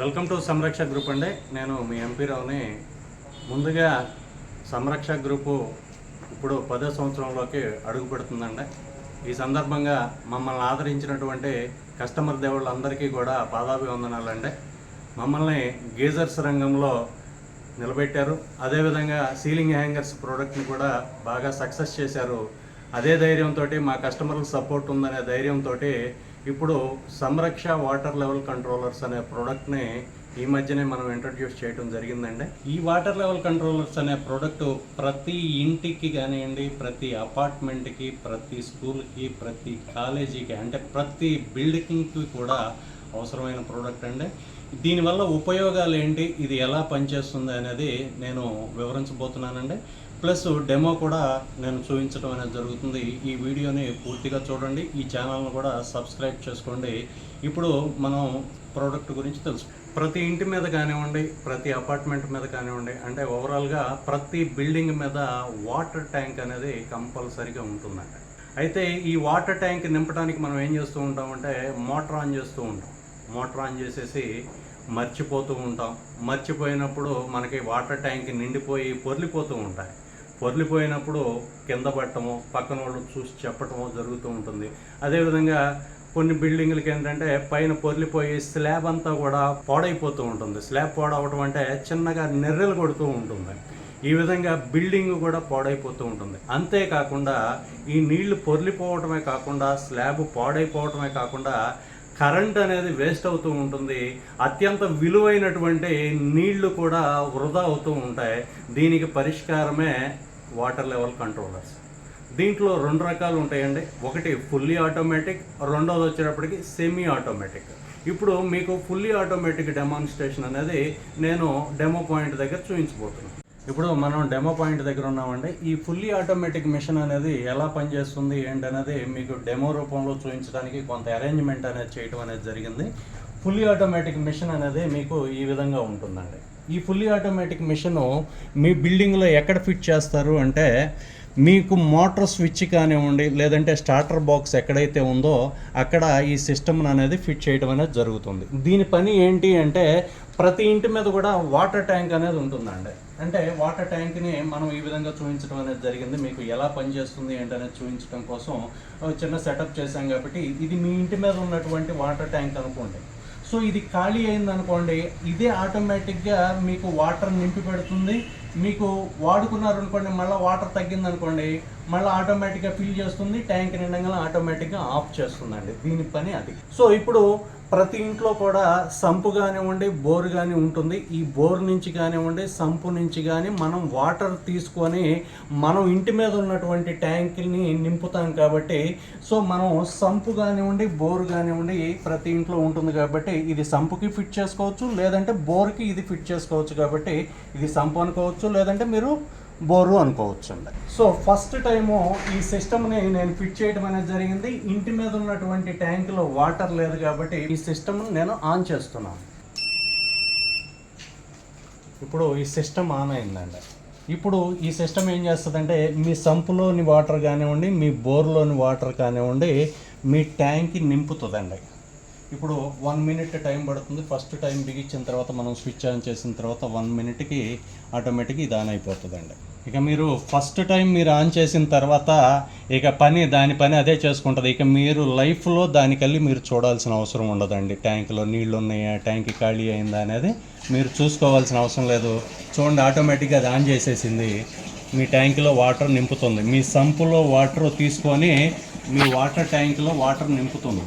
Welcome to సంరక్ష group అండి. నేను మీ MP రావుని. ముందుగా సంరక్ష గ్రూపు ఇప్పుడు పదో సంవత్సరంలోకి అడుగు పెడుతుందండి. ఈ సందర్భంగా మమ్మల్ని ఆదరించినటువంటి కస్టమర్ దేవుళ్ళందరికీ కూడా పాదాభివందనాలండి. మమ్మల్ని గీజర్స్ రంగంలో నిలబెట్టారు. అదేవిధంగా సీలింగ్ హ్యాంగర్స్ ప్రోడక్ట్ని కూడా బాగా సక్సెస్ చేశారు. అదే ధైర్యంతో మా కస్టమర్ల సపోర్ట్ ఉందనే ధైర్యంతో ఇప్పుడు సంరక్ష వాటర్ లెవెల్ కంట్రోలర్స్ అనే ప్రోడక్ట్ని ఈ మధ్యనే మనం ఇంట్రడ్యూస్ చేయడం జరిగిందండి. ఈ వాటర్ లెవెల్ కంట్రోలర్స్ అనే ప్రోడక్ట్ ప్రతి ఇంటికి కానివ్వండి ప్రతి అపార్ట్మెంట్కి ప్రతి స్కూల్కి ప్రతి కాలేజీకి అంటే ప్రతి బిల్డింగ్కి కూడా అవసరమైన ప్రోడక్ట్ అండి. దీనివల్ల ఉపయోగాలు ఏంటి ఇది ఎలా పనిచేస్తుంది అనేది నేను వివరించబోతున్నానండి. ప్లస్ డెమో కూడా నేను చూపించడం అనేది జరుగుతుంది. ఈ వీడియోని పూర్తిగా చూడండి. ఈ ఛానల్ను కూడా సబ్స్క్రైబ్ చేసుకోండి. ఇప్పుడు మనం ప్రోడక్ట్ గురించి తెలుసు. ప్రతి ఇంటి మీద కానివ్వండి ప్రతి అపార్ట్మెంట్ మీద కానివ్వండి అంటే ఓవరాల్గా ప్రతి బిల్డింగ్ మీద వాటర్ ట్యాంక్ అనేది కంపల్సరీగా ఉంటుందంట. అయితే ఈ వాటర్ ట్యాంక్ నింపడానికి మనం ఏం చేస్తూ ఉంటామంటే మోటార్ ఆన్ చేస్తూ ఉంటాం. మోటార్ ఆన్ చేసేసి మర్చిపోతూ ఉంటాం. మర్చిపోయినప్పుడు మనకి వాటర్ ట్యాంక్ నిండిపోయి పొర్లిపోతూ ఉంటాయి. పొర్లిపోయినప్పుడు కింద పట్టడము పక్కన వాళ్ళు చూసి చెప్పటము జరుగుతూ ఉంటుంది. అదేవిధంగా కొన్ని బిల్డింగ్లకి ఏంటంటే పైన పొర్లిపోయి స్లాబ్ అంతా కూడా పాడైపోతూ ఉంటుంది. స్లాబ్ పాడవటం అంటే చిన్నగా నెర్రెలు కొడుతూ ఉంటుంది. ఈ విధంగా బిల్డింగ్ కూడా పాడైపోతూ ఉంటుంది. అంతేకాకుండా ఈ నీళ్ళు పొర్లిపోవటమే కాకుండా స్లాబ్ పాడైపోవటమే కాకుండా కరెంట్ అనేది వేస్ట్ అవుతూ ఉంటుంది. అత్యంత విలువైనటువంటి నీళ్ళు కూడా వృధా అవుతూ ఉంటాయి. దీనికి పరిష్కారమే వాటర్ లెవెల్ కంట్రోలర్స్. దీంట్లో రెండు రకాలు ఉంటాయండి. ఒకటి ఫుల్లీ ఆటోమేటిక్ రెండోది వచ్చేటప్పటికి సెమీ ఆటోమేటిక్ ఇప్పుడు మీకు ఫుల్లీ ఆటోమేటిక్ డెమాన్స్ట్రేషన్ అనేది నేను డెమో పాయింట్ దగ్గర చూపించబోతున్నాను. ఇప్పుడు మనం డెమో పాయింట్ దగ్గర ఉన్నామండి. ఈ ఫుల్లీ ఆటోమేటిక్ మిషన్ అనేది ఎలా పనిచేస్తుంది ఏంటి అనేది మీకు డెమో రూపంలో చూపించడానికి కొంత అరేంజ్మెంట్ అనేది చేయడం అనేది జరిగింది. ఫుల్లీ ఆటోమేటిక్ మిషన్ అనేది మీకు ఈ విధంగా ఉంటుందండి. ఈ ఫుల్లీ ఆటోమేటిక్ మిషను మీ బిల్డింగ్లో ఎక్కడ ఫిట్ చేస్తారు అంటే మీకు మోటార్ స్విచ్ కానివ్వండి లేదంటే స్టార్టర్ బాక్స్ ఎక్కడైతే ఉందో అక్కడ ఈ సిస్టమ్ను అనేది ఫిట్ చేయడం అనేది జరుగుతుంది. దీని పని ఏంటి అంటే ప్రతి ఇంటి మీద కూడా వాటర్ ట్యాంక్ అనేది ఉంటుందండి. అంటే వాటర్ ట్యాంక్ని మనం ఈ విధంగా చూపించడం అనేది జరిగింది. మీకు ఎలా పనిచేస్తుంది ఏంటనేది చూపించడం కోసం చిన్న సెటప్ చేశాం కాబట్టి ఇది మీ ఇంటి మీద ఉన్నటువంటి వాటర్ ట్యాంక్ అనుకోండి. సో ఇది ఖాళీ అయింది అనుకోండి ఇదే ఆటోమేటిక్గా మీకు వాటర్ నింపి పెడుతుంది. మీకు వాడుకున్నారు అనుకోండి మళ్ళీ వాటర్ తగ్గింది అనుకోండి మళ్ళీ ఆటోమేటిక్గా ఫిల్ చేస్తుంది ట్యాంక్ నిండగా ఆటోమేటిక్గా ఆఫ్ చేస్తుందండి. దీని పని అది. సో ఇప్పుడు ప్రతి ఇంట్లో కూడా సంపు కానివ్వండి బోర్ కానీ ఉంటుంది. ఈ బోర్ నుంచి కానివ్వండి సంపు నుంచి కానీ మనం వాటర్ తీసుకొని మనం ఇంటి మీద ఉన్నటువంటి ట్యాంకుని నింపుతాం కాబట్టి సో మనం సంపు కానివ్వండి బోర్ కానివ్వండి ప్రతి ఇంట్లో ఉంటుంది కాబట్టి ఇది సంపుకి ఫిట్ చేసుకోవచ్చు. లేదంటే బోర్కి ఇది ఫిట్ చేసుకోవచ్చు కాబట్టి ఇది సంపు అనుకోవచ్చు. లేదంటే మీరు బోరు అనుకోవచ్చు అండి సో ఫస్ట్ టైము ఈ సిస్టమ్ని నేను ఫిట్ చేయడం అనేది జరిగింది. ఇంటి మీద ఉన్నటువంటి ట్యాంకులో వాటర్ లేదు కాబట్టి ఈ సిస్టమ్ నేను ఆన్ చేస్తున్నాను. ఇప్పుడు ఈ సిస్టమ్ ఆన్ అయిందండి. ఇప్పుడు ఈ సిస్టమ్ ఏం చేస్తుందంటే మీ సంపులోని వాటర్ కానివ్వండి మీ బోర్లోని వాటర్ కానివ్వండి మీ ట్యాంక్కి నింపుతుందండి. ఇప్పుడు వన్ మినిట్ టైం పడుతుంది. ఫస్ట్ టైం బిగించిన తర్వాత మనం స్విచ్ ఆన్ చేసిన తర్వాత వన్ మినిట్కి ఆటోమేటిక్గా ఇది ఆన్ అయిపోతుందండి. ఇక మీరు ఫస్ట్ టైం మీరు ఆన్ చేసిన తర్వాత ఇక పని దాని పని అదే చేసుకుంటుంది. ఇక మీరు లైఫ్లో దానికల్లి మీరు చూడాల్సిన అవసరం ఉండదండి. ట్యాంకులో నీళ్ళు ఉన్నాయా? ట్యాంక్ ఖాళీ అయిందా అనేది మీరు చూసుకోవాల్సిన అవసరం లేదు. చూడండి ఆటోమేటిక్గా అది ఆన్ చేసేసింది. మీ ట్యాంకులో వాటర్ నింపుతుంది. మీ సంపులో వాటర్ తీసుకొని మీ వాటర్ ట్యాంకులో వాటర్ నింపుతుంది.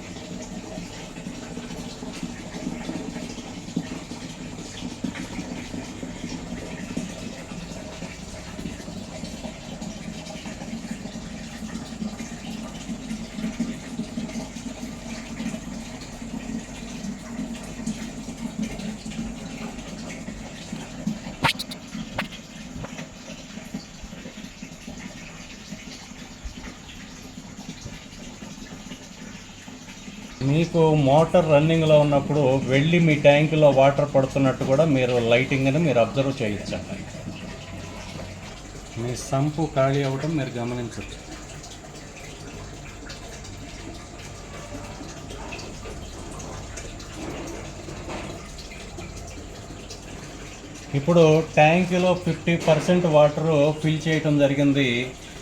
మీకు మోటార్ రన్నింగ్లో ఉన్నప్పుడు వెళ్ళి మీ ట్యాంకులో వాటర్ పడుతున్నట్టు కూడా మీరు లైటింగ్ని మీరు అబ్జర్వ్ చేయొచ్చండి మీ సంపు ఖాళీ అవ్వడం మీరు గమనించవచ్చు ఇప్పుడు ట్యాంకులో ఫిఫ్టీ పర్సెంట్ వాటర్ ఫిల్ చేయటం జరిగింది.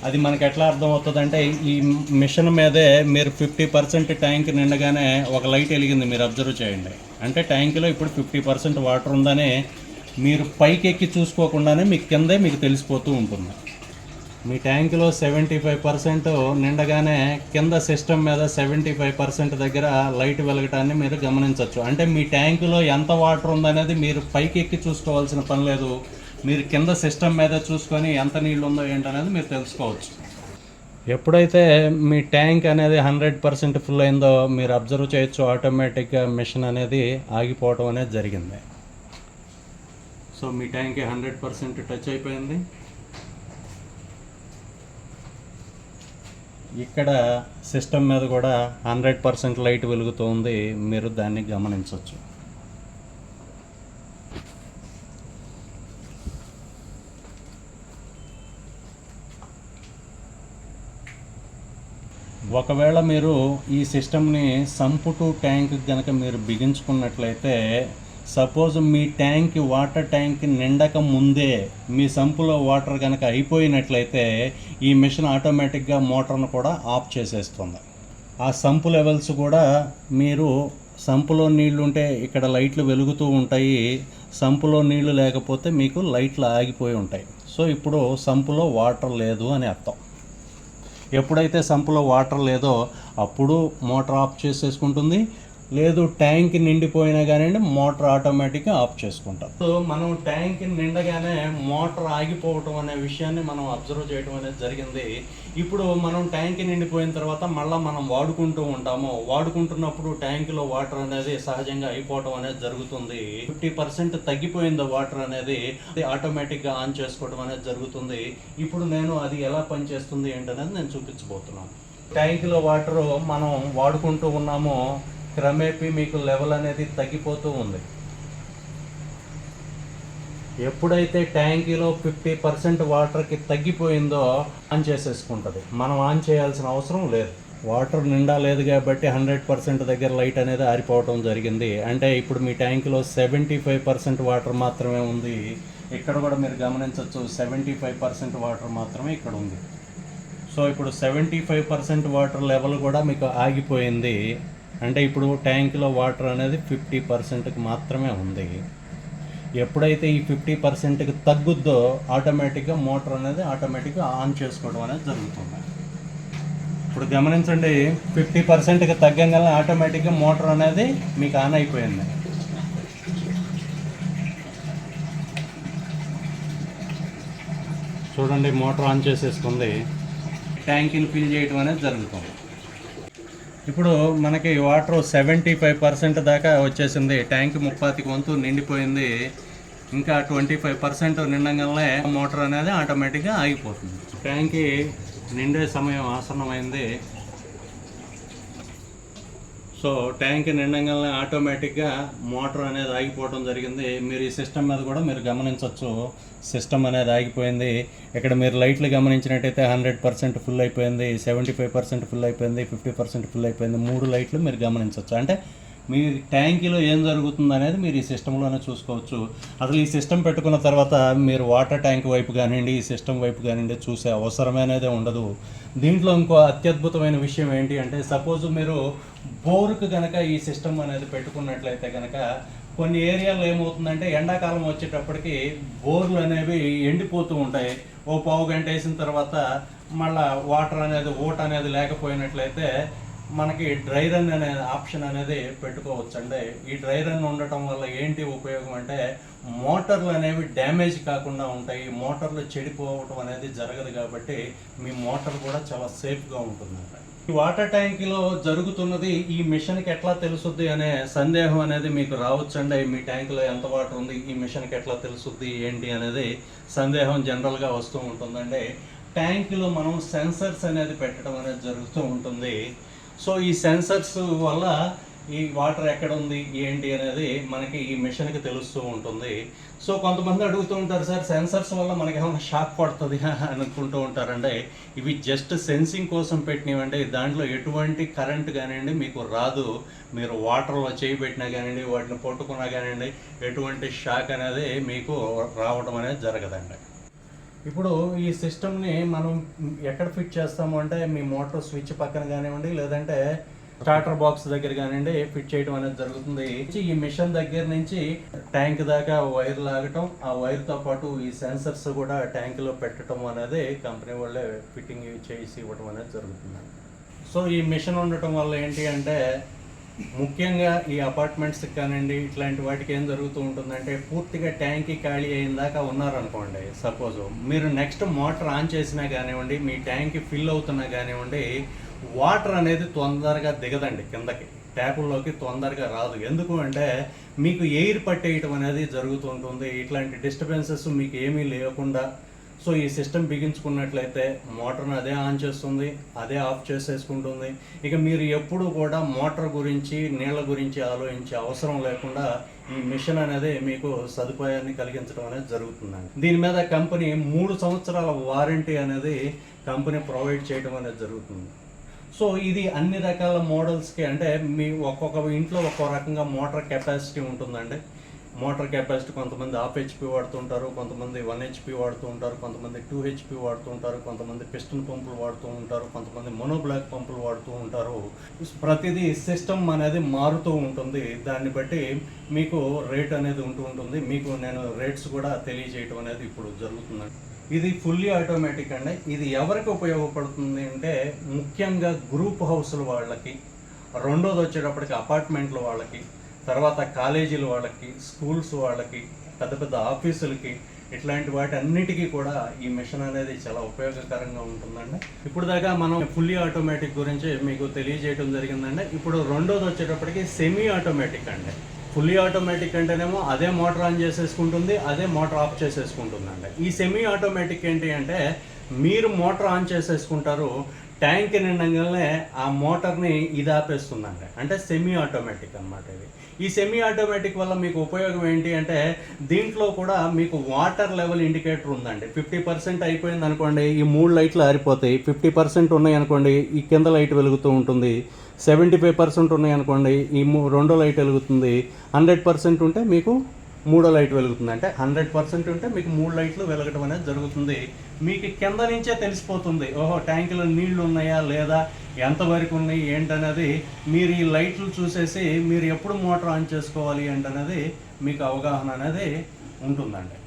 అది మనకు ఎట్లా అర్థమవుతుంది అవుతుందంటే ఈ మిషన్ మీదే మీరు ఫిఫ్టీ పర్సెంట్ ట్యాంక్ నిండగానే ఒక లైట్ వెలిగింది మీరు అబ్జర్వ్ చేయండి. అంటే ట్యాంక్లో ఇప్పుడు ఫిఫ్టీ పర్సెంట్ వాటర్ ఉందని మీరు పైకి ఎక్కి చూసుకోకుండానే మీకు కిందే మీకు తెలిసిపోతూ ఉంటుంది. మీ ట్యాంకులో సెవెంటీ ఫైవ్ పర్సెంట్ నిండగానే కింద సిస్టమ్ మీద సెవెంటీ ఫైవ్ పర్సెంట్ దగ్గర లైట్ వెలగటాన్ని మీరు గమనించవచ్చు అంటే మీ ట్యాంకులో ఎంత వాటర్ ఉందనేది మీరు పైకి ఎక్కి చూసుకోవాల్సిన పని లేదు. మీరు కింద సిస్టమ్ మీద చూసుకొని ఎంత నీళ్ళు ఉందో ఏంటనేది మీరు తెలుసుకోవచ్చు. ఎప్పుడైతే మీ ట్యాంక్ అనేది హండ్రెడ్ పర్సెంట్ ఫుల్ అయిందో మీరు అబ్జర్వ్ చేయొచ్చు ఆటోమేటిక్గా మిషన్ అనేది ఆగిపోవడం అనేది జరిగింది. సో మీ ట్యాంక్ హండ్రెడ్ పర్సెంట్ టచ్ అయిపోయింది. ఇక్కడ సిస్టమ్ మీద కూడా హండ్రెడ్ పర్సెంట్ లైట్ వెలుగుతుంది మీరు దాన్ని గమనించవచ్చు. ఒకవేళ మీరు ఈ సిస్టమ్ని సంపు టు ట్యాంక్ కనుక మీరు బిగించుకున్నట్లయితే సపోజ్ మీ ట్యాంక్ వాటర్ ట్యాంక్ నిండక ముందే మీ సంపులో వాటర్ కనుక అయిపోయినట్లయితే ఈ మిషన్ ఆటోమేటిక్గా మోటార్ను కూడా ఆఫ్ చేసేస్తుంది. ఆ సంపు లెవెల్స్ కూడా మీరు సంపులో నీళ్ళు ఉంటే ఇక్కడ లైట్లు వెలుగుతూ ఉంటాయి సంపులో నీళ్ళు లేకపోతే మీకు లైట్లు ఆగిపోయి ఉంటాయి. సో ఇప్పుడు సంపులో వాటర్ లేదు అని అర్థం. ఎప్పుడైతే సంపులో వాటర్ లేదో అప్పుడు మోటార్ ఆఫ్ చేసేసుకుంటుంది. లేదు ట్యాంక్ నిండిపోయినా కానివ్వండి మోటార్ ఆటోమేటిక్గా ఆఫ్ చేసుకుంటాం. సో మనం ట్యాంక్ నిండగానే మోటార్ ఆగిపోవటం అనే విషయాన్ని మనం అబ్జర్వ్ చేయడం అనేది జరిగింది. ఇప్పుడు మనం ట్యాంక్ నిండిపోయిన తర్వాత మళ్ళీ మనం వాడుకుంటూ ఉంటాము. వాడుకుంటున్నప్పుడు ట్యాంకులో వాటర్ అనేది సహజంగా అయిపోవటం అనేది జరుగుతుంది. ఫిఫ్టీ పర్సెంట్ తగ్గిపోయింది వాటర్ అనేది ఆటోమేటిక్గా ఆన్ చేసుకోవడం అనేది జరుగుతుంది. ఇప్పుడు నేను అది ఎలా పనిచేస్తుంది ఏంటనేది నేను చూపించబోతున్నాను. ట్యాంకులో వాటర్ మనం వాడుకుంటూ ఉన్నాము. క్రమేపీ మీకు లెవెల్ అనేది తగ్గిపోతూ ఉంది. ఎప్పుడైతే ట్యాంకీలో ఫిఫ్టీ పర్సెంట్ వాటర్కి తగ్గిపోయిందో ఆన్ చేసేసుకుంటుంది. మనం ఆన్ చేయాల్సిన అవసరం లేదు. వాటర్ నిండా లేదు కాబట్టి హండ్రెడ్ పర్సెంట్ దగ్గర లైట్ అనేది ఆరిపోవటం జరిగింది. అంటే ఇప్పుడు మీ ట్యాంకులో సెవెంటీ ఫైవ్ పర్సెంట్ వాటర్ మాత్రమే ఉంది. ఇక్కడ కూడా మీరు గమనించవచ్చు సెవెంటీ ఫైవ్ పర్సెంట్ వాటర్ మాత్రమే ఇక్కడ ఉంది. సో ఇప్పుడు seventy five percent water level కూడా మీకు ఆగిపోయింది. అంటే ఇప్పుడు ట్యాంకులో వాటర్ అనేది ఫిఫ్టీ పర్సెంట్కి మాత్రమే ఉంది. ఎప్పుడైతే ఈ ఫిఫ్టీ పర్సెంట్కి తగ్గుద్దో ఆటోమేటిక్గా మోటార్ అనేది ఆటోమేటిక్గా ఆన్ చేసుకోవడం అనేది జరుగుతుంది. ఇప్పుడు గమనించండి ఫిఫ్టీ పర్సెంట్కి తగ్గంగానే ఆటోమేటిక్గా మోటార్ అనేది మీకు ఆన్ అయిపోయింది. చూడండి మోటార్ ఆన్ చేసేసుకుంది. ట్యాంకిని ఫిల్ చేయడం అనేది జరుగుతుంది. ఇప్పుడు మనకి వాటర్ సెవెంటీ ఫైవ్ పర్సెంట్ దాకా వచ్చేసింది. ట్యాంక్ ముప్పాతికి వంతు నిండిపోయింది. ఇంకా ట్వంటీ ఫైవ్ పర్సెంట్ నిండంగానే మోటార్ అనేది ఆటోమేటిక్గా ఆగిపోతుంది. ట్యాంక్కి నిండే సమయం ఆసన్నమైంది. సో ట్యాంక్ నిండంగానే ఆటోమేటిక్గా మోటార్ అనేది ఆగిపోవడం జరిగింది. మీరు ఈ సిస్టమ్ మీద కూడా మీరు గమనించవచ్చు సిస్టమ్ అనేది ఆగిపోయింది. ఇక్కడ మీరు లైట్లు గమనించినట్టయితే హండ్రెడ్ పర్సెంట్ ఫుల్ అయిపోయింది. సెవెంటీ ఫైవ్ పర్సెంట్ ఫుల్ అయిపోయింది. ఫిఫ్టీ పర్సెంట్ ఫుల్ అయిపోయింది. మూడు లైట్లు మీరు గమనించవచ్చు అంటే మీ ట్యాంకీలో ఏం జరుగుతుంది అనేది మీరు ఈ సిస్టంలోనే చూసుకోవచ్చు. అసలు ఈ సిస్టమ్ పెట్టుకున్న తర్వాత మీరు వాటర్ ట్యాంక్ వైపు కానివ్వండి ఈ సిస్టమ్ వైపు కానివ్వండి చూసే అవసరమే ఉండదు. దీంట్లో ఇంకో అత్యద్భుతమైన విషయం ఏంటి అంటే సపోజ్ మీరు బోరుకు గనక ఈ సిస్టమ్ అనేది పెట్టుకున్నట్లయితే గనక కొన్ని ఏరియాలో ఏమవుతుందంటే ఎండాకాలం వచ్చేటప్పటికి బోర్లు అనేవి ఎండిపోతూ ఉంటాయి. ఓ పావు గంట వేసిన తర్వాత మళ్ళా వాటర్ అనేది ఓట్ అనేది లేకపోయినట్లయితే మనకి డ్రై రన్ అనే ఆప్షన్ అనేది పెట్టుకోవచ్చు ఈ డ్రై రన్ ఉండటం వల్ల ఏంటి ఉపయోగం అంటే మోటార్లు అనేవి డ్యామేజ్ కాకుండా ఉంటాయి. మోటార్లు చెడిపోవటం అనేది జరగదు కాబట్టి మీ మోటార్ కూడా చాలా సేఫ్గా ఉంటుందండి. ఈ వాటర్ ట్యాంక్లో జరుగుతున్నది ఈ మిషన్కి ఎట్లా తెలుసుద్ది అనే సందేహం అనేది మీకు రావచ్చండి? మీ ట్యాంకులో ఎంత వాటర్ ఉంది? ఈ మిషన్కి ఎట్లా తెలుసుద్ది? ఏంటి అనేది సందేహం జనరల్గా వస్తూ ఉంటుందండి. ట్యాంకులో మనం సెన్సర్స్ అనేది పెట్టడం అనేది జరుగుతూ ఉంటుంది. సో ఈ సెన్సర్స్ వల్ల ఈ వాటర్ ఎక్కడ ఉంది ఏంటి అనేది మనకి ఈ మిషన్కి తెలుస్తూ ఉంటుంది. సో కొంతమంది అడుగుతూ ఉంటారు సార్ సెన్సర్స్ వల్ల మనకి ఏమైనా షాక్ పడుతుంది అనుకుంటూ ఉంటారండి. ఇవి జస్ట్ సెన్సింగ్ కోసం పెట్టినవండి. దాంట్లో ఎటువంటి కరెంట్ కానివ్వండి మీకు రాదు. మీరు వాటర్లో చేయి పెట్టినా కానివ్వండి వాటిని పట్టుకున్నా కానివ్వండి ఎటువంటి షాక్ అనేది మీకు రావడం అనేది జరగదండి. ఇప్పుడు ఈ సిస్టమ్ని మనం ఎక్కడ ఫిట్ చేస్తాము అంటే మీ మోటార్ స్విచ్ పక్కన కానివ్వండి లేదంటే స్టార్టర్ బాక్స్ దగ్గర కానివ్వండి ఫిట్ చేయడం అనేది జరుగుతుంది. ఈ మిషన్ దగ్గర నుంచి ట్యాంక్ దాకా వైర్ లాగటం ఆ వైర్తో పాటు ఈ సెన్సర్స్ కూడా ట్యాంక్లో పెట్టడం అనేది కంపెనీ వాళ్ళే ఫిట్టింగ్ చేసి ఇవ్వడం అనేది జరుగుతుంది. సో ఈ మిషన్ ఉండటం వల్ల ఏంటి అంటే ముఖ్యంగా ఈ అపార్ట్మెంట్స్కి కానివ్వండి ఇట్లాంటి వాటికి ఏం జరుగుతూ ఉంటుందంటే పూర్తిగా ట్యాంక్ ఖాళీ అయిన దాకా ఉన్నారనుకోండి సపోజ్ మీరు నెక్స్ట్ మోటార్ ఆన్ చేసినా కానివ్వండి మీ ట్యాంక్ ఫిల్ అవుతున్నా కానివ్వండి వాటర్ అనేది తొందరగా దిగదండి కిందకి. ట్యాపుల్లోకి తొందరగా రాదు. ఎందుకు అంటే మీకు ఎయిర్ పట్టేయటం అనేది జరుగుతూ ఉంటుంది ఇట్లాంటి డిస్టర్బెన్సెస్ మీకు ఏమీ లేకుండా సో ఈ సిస్టమ్ బిగించుకున్నట్లయితే మోటార్ని అదే ఆన్ చేస్తుంది అదే ఆఫ్ చేసేసుకుంటుంది. ఇక మీరు ఎప్పుడు కూడా మోటార్ గురించి నీళ్ళ గురించి ఆలోచించే అవసరం లేకుండా ఈ మిషన్ అనేది మీకు సదుపాయాన్ని కలిగించడం అనేది జరుగుతుందండి. దీని మీద కంపెనీ మూడు సంవత్సరాల వారంటీ అనేది కంపెనీ ప్రొవైడ్ చేయడం అనేది జరుగుతుంది. సో ఇది అన్ని రకాల మోడల్స్కి అంటే మీ ఒక్కొక్క ఇంట్లో ఒక్కో రకంగా మోటార్ కెపాసిటీ ఉంటుందండి. మోటార్ కెపాసిటీ కొంతమంది హాఫ్ హెచ్పి వాడుతుంటారు కొంతమంది వన్ హెచ్పి వాడుతూ ఉంటారు కొంతమంది టూ హెచ్పి వాడుతూ ఉంటారు కొంతమంది పిస్టన్ పంపులు వాడుతూ ఉంటారు కొంతమంది మోనోబ్లాక్ పంపులు వాడుతూ ఉంటారు. ప్రతిదీ సిస్టమ్ అనేది మారుతూ ఉంటుంది. దాన్ని బట్టి మీకు రేట్ అనేది ఉంటూ ఉంటుంది. మీకు నేను రేట్స్ కూడా తెలియజేయటం అనేది ఇప్పుడు జరుగుతుందండి. ఇది ఫుల్లీ ఆటోమేటిక్ అండి. ఇది ఎవరికి ఉపయోగపడుతుంది అంటే ముఖ్యంగా గ్రూప్ హౌస్ల వాళ్ళకి రెండోది వచ్చేటప్పటికి అపార్ట్మెంట్ల వాళ్ళకి తర్వాత కాలేజీల వాళ్ళకి స్కూల్స్ వాళ్ళకి పెద్ద పెద్ద ఆఫీసులకి ఇట్లాంటి వాటి అన్నిటికీ కూడా ఈ మిషన్ అనేది చాలా ఉపయోగకరంగా ఉంటుందండి. ఇప్పుడు దాకా మనం ఫుల్లీ ఆటోమేటిక్ గురించి మీకు తెలియజేయడం జరిగిందండి. ఇప్పుడు రెండోది వచ్చేటప్పటికి సెమీ ఆటోమేటిక్ అండి. ఫుల్లీ ఆటోమేటిక్ అంటేనేమో అదే మోటార్ ఆన్ చేసేసుకుంటుంది అదే మోటార్ ఆఫ్ చేసేసుకుంటుందండి. ఈ సెమీ ఆటోమేటిక్ ఏంటి అంటే మీరు మోటార్ ఆన్ చేసేసుకుంటారు ట్యాంక్ నిండగానే ఆ మోటార్ని ఇది ఆపేస్తుందండి అంటే సెమీ ఆటోమేటిక్ అన్నమాట ఇది. ఈ సెమీ ఆటోమేటిక్ వల్ల మీకు ఉపయోగం ఏంటి అంటే దీంట్లో కూడా మీకు వాటర్ లెవెల్ ఇండికేటర్ ఉందండి. ఫిఫ్టీ పర్సెంట్ అయిపోయింది అనుకోండి ఈ మూడు లైట్లు ఆరిపోతాయి. ఫిఫ్టీ పర్సెంట్ ఉన్నాయి అనుకోండి ఈ కింద లైట్ వెలుగుతూ ఉంటుంది. సెవెంటీ ఫైవ్ పర్సెంట్ ఉన్నాయి అనుకోండి ఈ మూ- రెండో లైట్ వెలుగుతుంది. హండ్రెడ్ పర్సెంట్ ఉంటే మీకు మూడో లైట్ వెలుగుతుంది. అంటే హండ్రెడ్ పర్సెంట్ ఉంటే మీకు మూడు లైట్లు వెలగడం అనేది జరుగుతుంది. మీకు కింద నుంచే తెలిసిపోతుంది. ఓహో ట్యాంకులో నీళ్ళు ఉన్నాయా లేదా ఎంతవరకు ఉన్నాయి ఏంటనేది మీరు ఈ లైట్లు చూసేసి మీరు ఎప్పుడు మోటార్ ఆన్ చేసుకోవాలి ఏంటనేది మీకు అవగాహన అనేది ఉంటుందండి.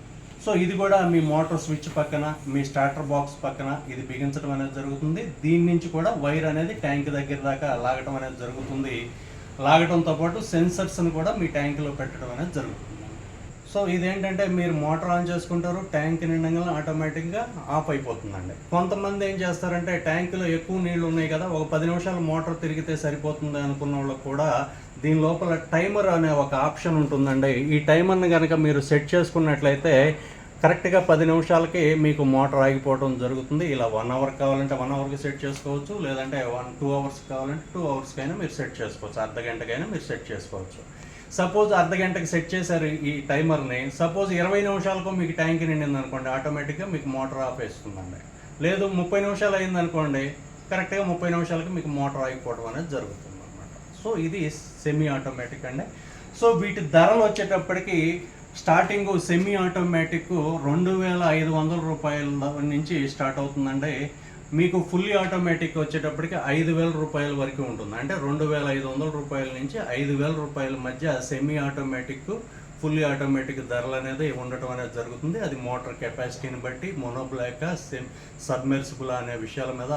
సో ఇది కూడా మీ మోటార్ స్విచ్ పక్కన మీ స్టార్టర్ బాక్స్ పక్కన ఇది బిగించడం అనేది జరుగుతుంది. దీని నుంచి కూడా వైర్ అనేది ట్యాంక్ దగ్గర దాకా లాగటం అనేది జరుగుతుంది. లాగటంతో పాటు సెన్సర్స్ని కూడా మీ ట్యాంకులో పెట్టడం అనేది జరుగుతుంది. సో ఇదేంటంటే మీరు మోటార్ ఆన్ చేసుకుంటారు ట్యాంక్ నిండంగా ఆటోమేటిక్గా ఆఫ్ అయిపోతుందండి. కొంతమంది ఏం చేస్తారంటే ట్యాంకులో ఎక్కువ నీళ్ళు ఉన్నాయి కదా ఒక పది నిమిషాలు మోటార్ తిరిగితే సరిపోతుంది అనుకున్న వాళ్ళకి కూడా దీని లోపల టైమర్ అనే ఒక ఆప్షన్ ఉంటుందండి. ఈ టైమర్ని కనుక మీరు సెట్ చేసుకున్నట్లయితే కరెక్ట్గా పది నిమిషాలకి మీకు మోటార్ ఆగిపోవడం జరుగుతుంది. ఇలా వన్ అవర్ కావాలంటే వన్ అవర్కి సెట్ చేసుకోవచ్చు లేదంటే వన్ టూ అవర్స్ కావాలంటే టూ అవర్స్కైనా మీరు సెట్ చేసుకోవచ్చు అర్ధ గంటకైనా మీరు సెట్ చేసుకోవచ్చు. సపోజ్ అర్ధ గంటకి సెట్ చేశారు ఈ టైమర్ని సపోజ్ ఇరవై నిమిషాలకు మీకు ట్యాంక్ నిండింది అనుకోండి ఆటోమేటిక్గా మీకు మోటార్ ఆఫ్ వేస్తుందండి. లేదు ముప్పై నిమిషాలు అయింది అనుకోండి కరెక్ట్గా ముప్పై నిమిషాలకి మీకు మోటార్ ఆగిపోవడం అనేది జరుగుతుంది అనమాట సో ఇది సెమీ ఆటోమేటిక్ అండి. సో వీటి ధరలు వచ్చేటప్పటికి స్టార్టింగ్ సెమీ ఆటోమేటిక్ రెండు వేల ఐదు వందల రూపాయల నుంచి స్టార్ట్ అవుతుందండి. మీకు ఫుల్లీ ఆటోమేటిక్ వచ్చేటప్పటికి ఐదు వేల రూపాయల వరకు ఉంటుంది. అంటే రెండు వేల ఐదు వందల రూపాయల నుంచి ఐదు వేల రూపాయల మధ్య సెమీ ఆటోమేటిక్ ఫుల్లీ ఆటోమేటిక్ ధరలు అనేది ఉండటం అనేది జరుగుతుంది. అది మోటార్ కెపాసిటీని బట్టి మోనోబ్లాక్ సెమ్ సబ్మెర్సిబుల్ అనే విషయాల మీద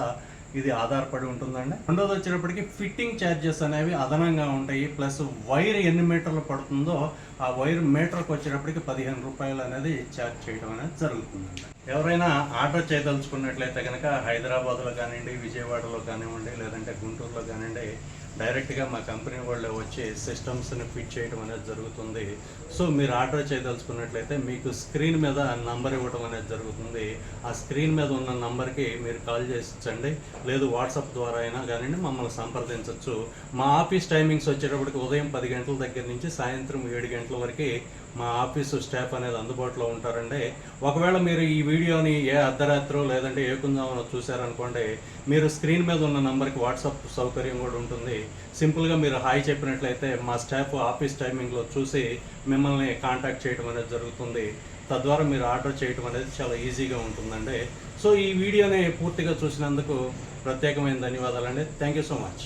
ఇది ఆధారపడి ఉంటుందండి. రెండోది వచ్చేటప్పటికి ఫిట్టింగ్ ఛార్జెస్ అనేవి అదనంగా ఉంటాయి. ప్లస్ వైర్ ఎన్ని మీటర్లు పడుతుందో ఆ వైర్ మీటర్కి వచ్చేటప్పటికి పదిహేను రూపాయలు అనేది ఛార్జ్ చేయడం అనేది జరుగుతుందండి. ఎవరైనా ఆర్డర్ చేయదలుచుకున్నట్లయితే కనుక హైదరాబాద్లో కానివ్వండి విజయవాడలో కానివ్వండి లేదంటే గుంటూరులో కానివ్వండి డైరెక్ట్గా మా కంపెనీ వాళ్ళు వచ్చి సిస్టమ్స్ని ఫిట్ చేయడం అనేది జరుగుతుంది. సో మీరు ఆర్డర్ చేయదలుచుకున్నట్లయితే మీకు స్క్రీన్ మీద నంబర్ ఇవ్వడం అనేది జరుగుతుంది. ఆ స్క్రీన్ మీద ఉన్న నంబర్కి మీరు కాల్ చేసి లేదు వాట్సాప్ ద్వారా అయినా కానీ మమ్మల్ని సంప్రదించవచ్చు మా ఆఫీస్ టైమింగ్స్ వచ్చేటప్పటికి ఉదయం పది గంటల దగ్గర నుంచి సాయంత్రం ఏడు గంటల వరకు మా ఆఫీసు స్టాఫ్ అనేది అందుబాటులో ఉంటారండి ఒకవేళ మీరు ఈ వీడియోని ఏ అర్ధరాత్రో లేదంటే ఏ కుందామో చూసారనుకోండి మీరు స్క్రీన్ మీద ఉన్న నంబర్కి వాట్సాప్ సౌకర్యం కూడా ఉంటుంది. సింపుల్గా మీరు హాయ్ చెప్పినట్లయితే మా స్టాఫ్ ఆఫీస్ టైమింగ్లో చూసి మిమ్మల్ని కాంటాక్ట్ చేయడం అనేది జరుగుతుంది. తద్వారా మీరు ఆర్డర్ చేయడం అనేది చాలా ఈజీగా ఉంటుందండి. సో ఈ వీడియోని పూర్తిగా చూసినందుకు ప్రత్యేకమైన ధన్యవాదాలండి. Thank you so much.